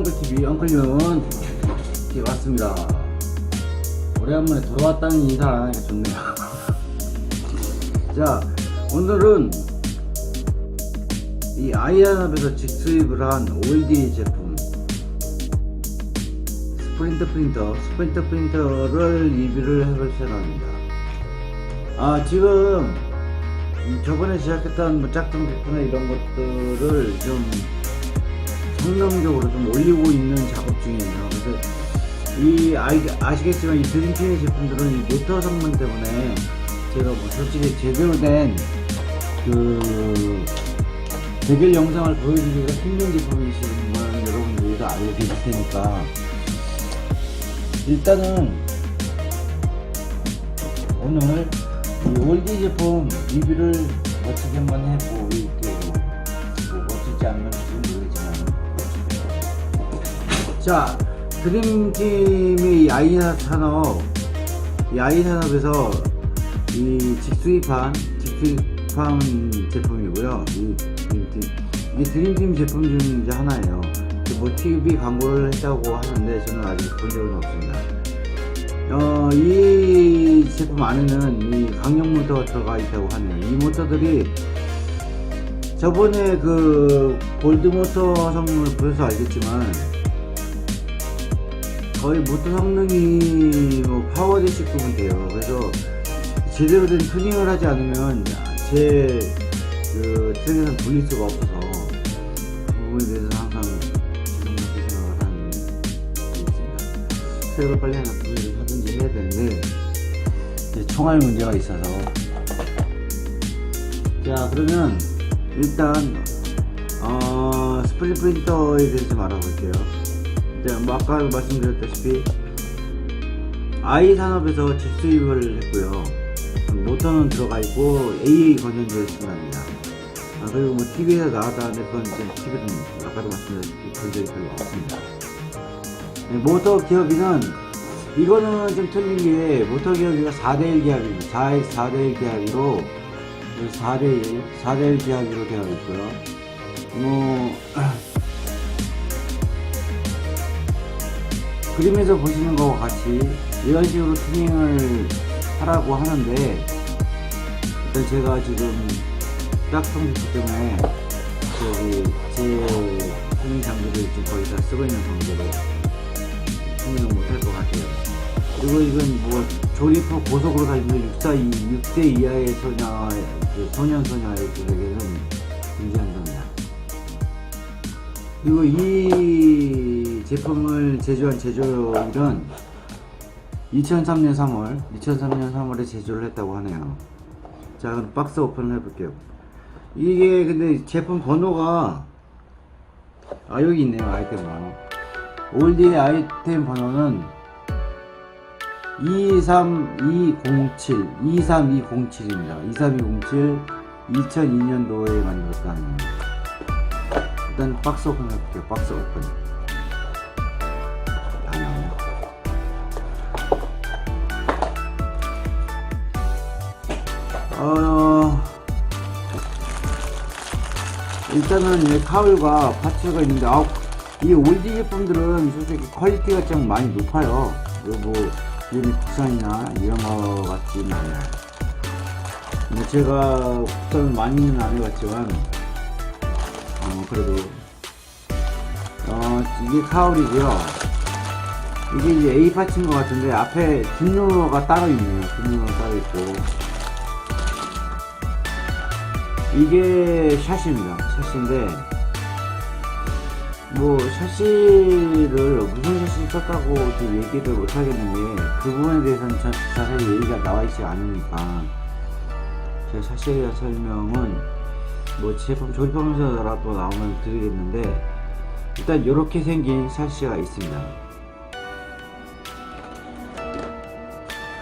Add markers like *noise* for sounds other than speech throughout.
엉클TV 엉클윤 예, 왔습니다. 오래간만에 돌아왔다는 인사 안 하니까 좋네요. *laughs* 자, 오늘은 이 아이안업에서 직수입을 한 OLD 제품 스프린터 프린터, 스프린터 프린터를 리뷰를 해볼 생각입니다. 아, 지금 이 저번에 시작했던 뭐 짝퉁 제품이나 이런 것들을 좀 성능적으로 좀 올리고 있는 작업 중이에요. 그래서 이 아이, 아 시겠지만 이 드림팀의 제품들은 이 모터 성능 때문에 제가 뭐 솔직히 제대로 된그 대결 영상을 보여주기가 힘든 제품이시는 건 여러분들이 다 알고 계실 테니까 일단은 오늘 이 올디 제품 리뷰를 멋지게 한번 해보일게요. 뭐 멋지지 않을 자, 드림팀의 이 아이사 산업, 이 아이 산업에서 이 직수입한, 직수입한 제품이고요. 이 드림팀, 이 드림팀 제품 중 이제 하나예요. 뭐 TV 광고를 했다고 하는데 저는 아직 본 적은 없습니다. 어, 이 제품 안에는 이 강력 모터가 들어가 있다고 하네요. 이 모터들이 저번에 그 골드 모터 성능을 보셔서 알겠지만 거의 모터 성능이 뭐 파워 대식급은 돼요. 그래서 제대로 된 튜닝을 하지 않으면 제그 트랙에서 돌릴 수가 없어서 그 부분에 대해서 항상 지금부터 생각을 하는 게 있습니다. 트랙을 빨리 하나 구매를 하든지 해야 되는데 이제 총알 문제가 있어서 자 그러면 일단 어, 스프링 프린터에 대해서 좀 알아볼게요. 자, 뭐 아까 말씀드렸다시피 아이 산업에서 직수입을 했고요. 모터는 들어가 있고 AA 건전지를 쓴답니다. 아, 그리고 뭐 TV에서 나왔다는데 그건 이제 TV는 아까도 말씀드렸다시피 본 적이 별로 없습니다. 네, 모터 기업이는 이거는 좀 틀린 게 모터 기업이가 4대1 기압입니다. 4, 4대1 기압으로 4대1, 4대1 기압으로 되어 있고요. 뭐 그림에서 보시는 것과 같이 이런 식으로 튜닝을 하라고 하는데 일단 제가 지금 짝퉁 기기 때문에 저기 제 튜닝 장비를 지금 거의 다 쓰고 있는 상태로 튜닝을 못할 것 같아요. 그리고 이건 뭐 조립 후 고속으로 달리는 6사 6대 이하의 소녀, 그 소년 소녀에게는 금지한답니다. 그리고 이 제품을 제조한 제조일은 2003년 3월, 2003년 3월에 제조를 했다고 하네요. 자, 그럼 박스 오픈을 해볼게요. 이게 근데 제품 번호가 아 여기 있네요 아이템 번호. 올디의 아이템 번호는 23207, 23207입니다. 23207, 2002년도에 만들었다는. 일단 박스 오픈 해볼게요. 박스 오픈. 어, 일단은 이 카울과 파츠가 있는데, 아, 이 올디 제품들은 솔직히 퀄리티가 좀 많이 높아요. 이거 뭐, 이미 국산이나 이런 거 같지는 않아요. 뭐 제가 국산을 많이는 안 해봤지만, 어, 그래도, 어, 이게 카울이고요. 이게 이제 A 파츠인 것 같은데, 앞에 뒷루머가 따로 있네요. 뒷루머가 따로 있고. 이게 샷입니다. 샷인데, 뭐, 샷시를 무슨 샷시 썼다고 얘기를 못 하겠는 게, 그 부분에 대해서는 전 자세히 얘기가 나와 있지 않으니까, 제가 샷시에 대한 설명은, 뭐, 제품 조립하면서라도 나오면 드리겠는데, 일단 이렇게 생긴 샷시가 있습니다.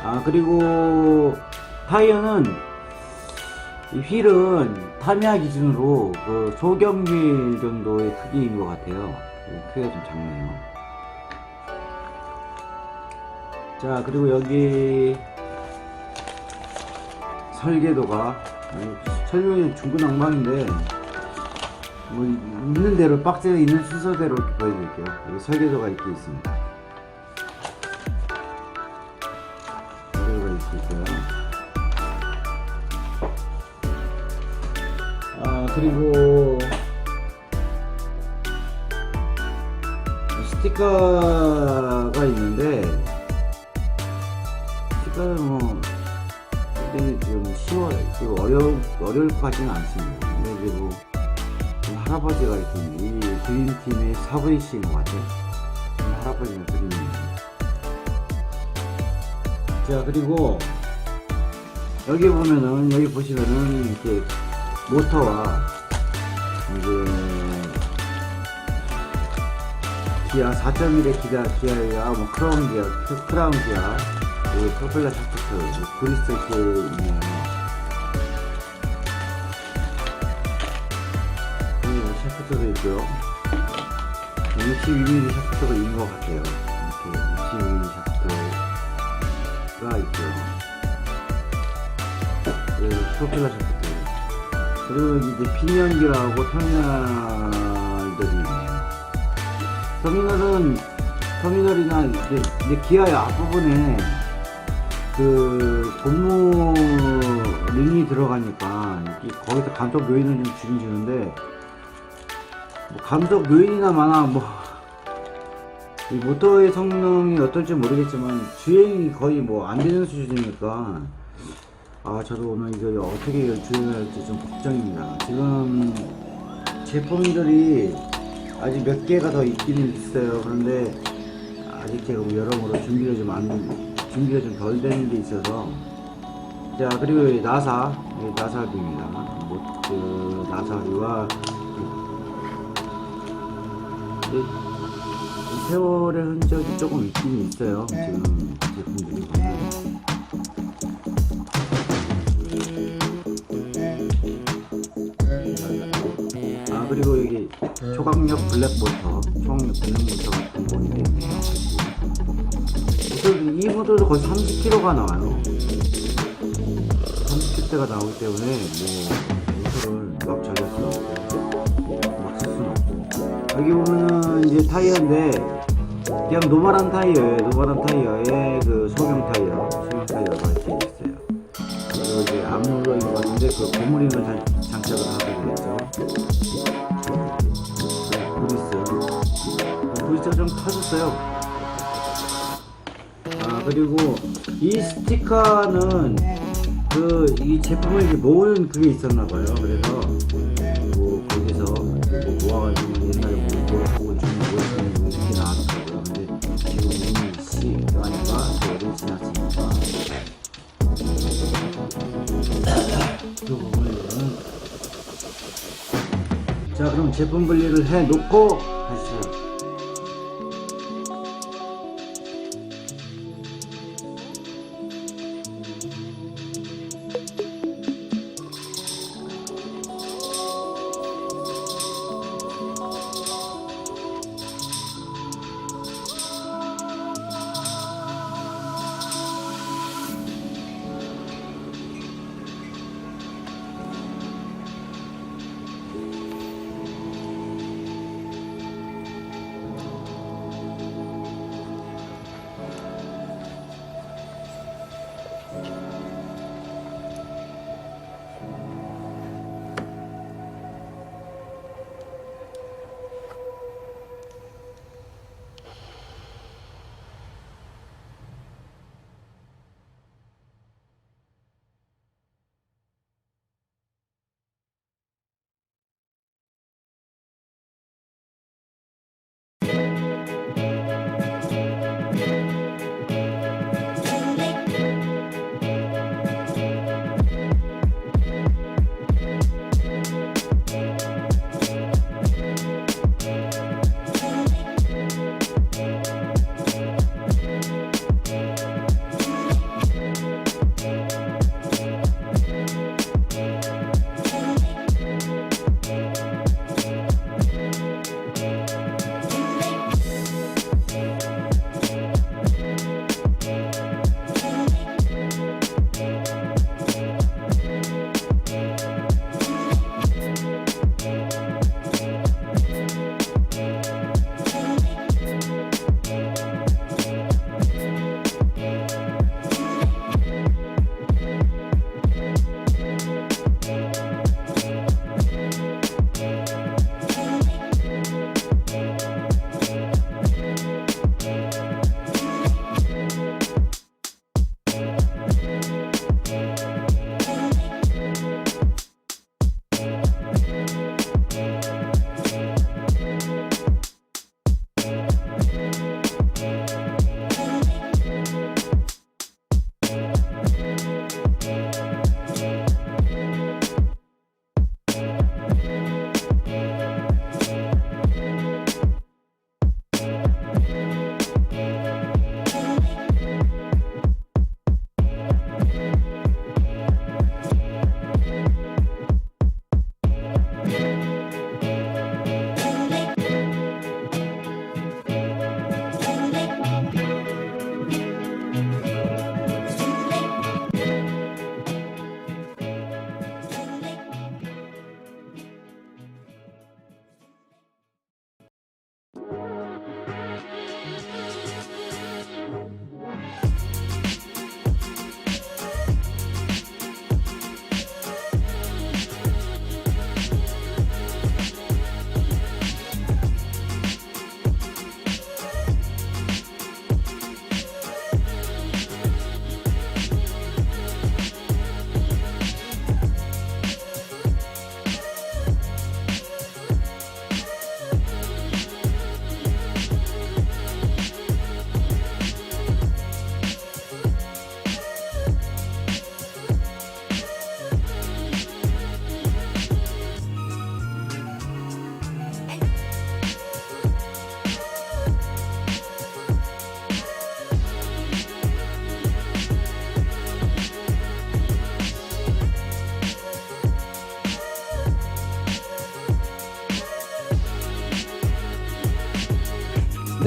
아, 그리고, 타이어는, 이 휠은 타미야 기준으로 그 소경휠 정도의 크기인 것 같아요. 이 크기가 좀 작네요. 자, 그리고 여기 설계도가 설명이 중구난방인데 뭐 있는 대로 박스에 있는 순서대로 보여드릴게요. 여기 설계도가 이렇게 있습니다. 설계도가 이렇게 있고요. 그리고 스티커가 있는데 스티커는 뭐 굉장히 좀 쉬워요. 그리고 어려 어려울 것 같지는 않습니다. 근데 그리고 좀 할아버지가 있네. 이 드림팀의 사부이신 것 같아요. 이 할아버지가 드림이에요. 자 그리고 여기 보면은 여기 보시면은 이렇게 모터와 이제 기아 4.1의 기아 기아야 뭐 크라운 기아 크- 크라운 기아 그리고 프로펠러 샤프트 그리스 이렇게 뭐 샤프트도 있고요. 62mm 샤프트가 있는 것 같아요. 이렇게 62mm 샤프트가 있고요. 그리고 프로펠러 샤프트 그리고 이제 피니언기라고 터미널들이 있네요. 터미널은 터미널이나 이제, 이제 기아의 앞부분에 그 고무 링이 들어가니까 거기서 감속 요인을 좀 주긴 주는데 뭐 감속 요인이나 마나 뭐이 모터의 성능이 어떨지 모르겠지만 주행이 거의 뭐 안 되는 수준이니까 아 저도 오늘 이거 어떻게 주행을 할지 좀 걱정입니다. 지금 제품들이 아직 몇 개가 더 있기는 있어요. 그런데 아직 제가 뭐 여러모로 준비가 좀 안, 준비가 좀 덜 되는 게 있어서. 자, 그리고 이 나사, 이 나사비입니다. 뭐, 그, 나사비와, 이, 이 세월의 흔적이 조금 있긴 있어요. 지금 제품들이 보면. 초강력 블랙모터 초강력 블랙모터 같은 모델이 있네요 모tor, 이 모델도 거의 30kg가 나와요. 30kg대가 나오기 때문에 뭐 모터를 막 잘릴 수는 없고 막 쓸 수는 없고. 여기 보면은 이제 타이어인데 그냥 노멀한 타이어예요. 노멀한 타이어에 그 소형 타이어 소형 타이어가 이렇게 있어요. 그리고 이제 암로인 것 같은데 그 고무링을 장, 터졌어요. 아 그리고 이 스티커는 그 이 제품을 이제 모으는 그게 있었나 봐요. 그래서 뭐 거기서 뭐 모아가지고 옛날에 뭐 하고 좀뭐 이렇게 나왔더라고요. 근데 지금 이미 시간이가 세월이 지났으니까. 그 부분은 자 그럼 제품 분리를 해 놓고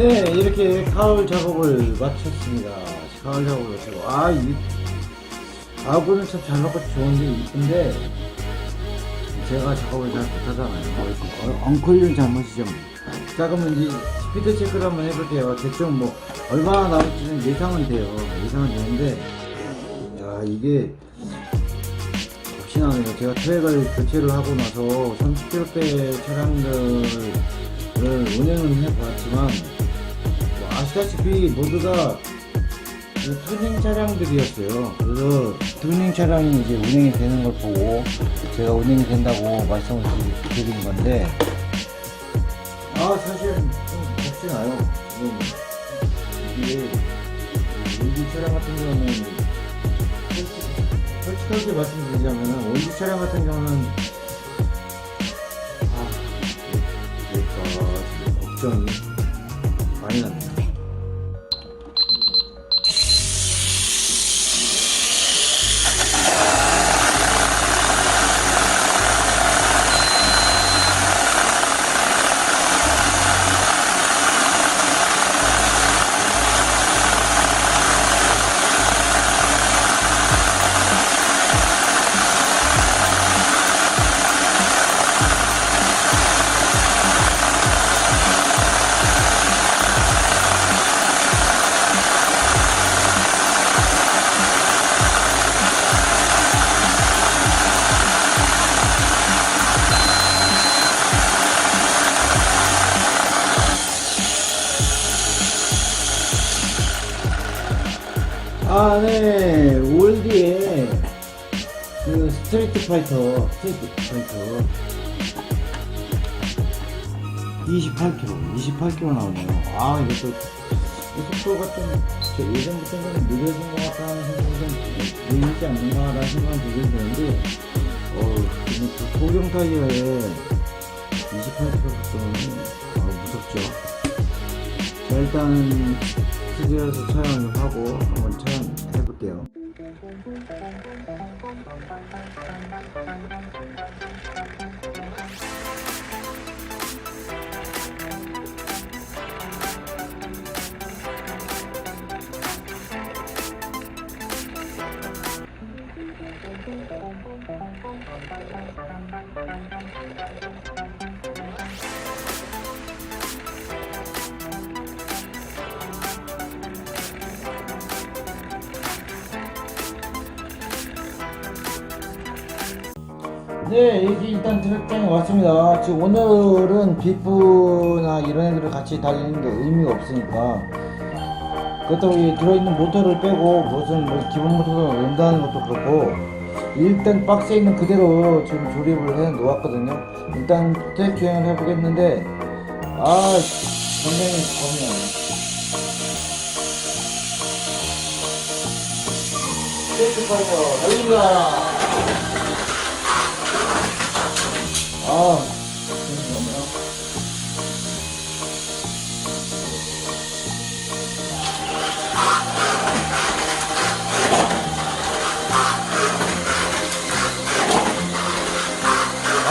네, 이렇게 가을 작업을 마쳤습니다. 가을 작업을 마치고, 아, 이, 아구는 참잘 먹고 좋은데, 이쁜데, 제가 작업을 잘 못하잖아요. 어, 엉클리는 잘못이죠. 자, 그러면 이제 스피드 체크를 한번 해볼게요. 대충 뭐, 얼마나 남을지는 예상은 돼요. 예상은 되는데, 야, 이게, 혹시나네요. 제가 트랙을 교체를 하고 나서 30km대 차량들을 운행은 해보았지만 뭐 아시다시피 모두가 그 튜닝 차량들이었어요. 그래서 튜닝 차량이 이제 운행이 되는 걸 보고 제가 운행이 된다고 말씀을 드린 건데 아 사실 좀 겁시나요. 지금 이게 일기 차량 같은 경우는 솔직하게 말씀드리자면 원지 차량 같은 경우는 아 그러니까 걱정이 많이 납니다. 파이터, 스트레이트 파이터 28km, 28km 나오네요. 아, 이것도 이 속도가 좀, 저 예전부터는 느려진 것 같다는 생각이 좀 보이지 않는가라는 생각이 들긴 드는데, 어, 근데 그 소형 타이어에 28km 속도는 아, 무섭죠. 자, 일단 스튜디오에서 촬영을 하고 한번 촬영해볼게요. 네, 여기 일단 트랙장에 왔습니다. 지금 오늘은 비프나 이런 애들을 같이 달리는 게 의미가 없으니까. 그렇다고 이 들어있는 모터를 빼고 무슨 뭐 기본 모터를 넣는다는 것도 그렇고 일단 박스에 있는 그대로 지금 조립을 해 놓았거든요. 일단 트랙 주행을 해보겠는데 아 굉장히. 트랙 파이터 달립니다. 아,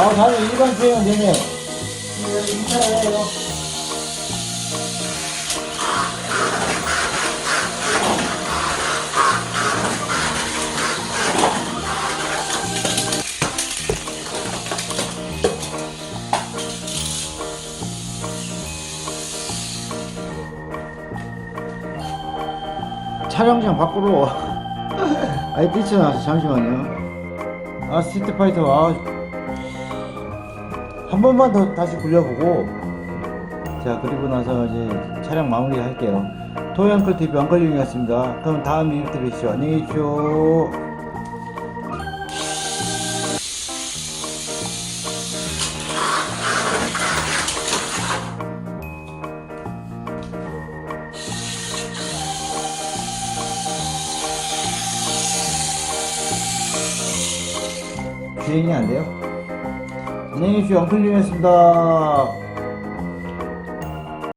아, 다들 일반 주행은 되네요. 괜찮아요. 촬영장 밖으로 *laughs* 아예 뛰쳐나와서 잠시만요. 아, 스트리트 파이터, 아, 한 번만 더 다시 굴려보고. 자 그리고 나서 이제 촬영 마무리 할게요. 토양클 TV 안걸림이었습니다. 그럼 다음 이벤트 뵙시죠. 안녕히 계십시오. 주행이 안 돼요? 안녕히 계십시오. 엉클림이었습니다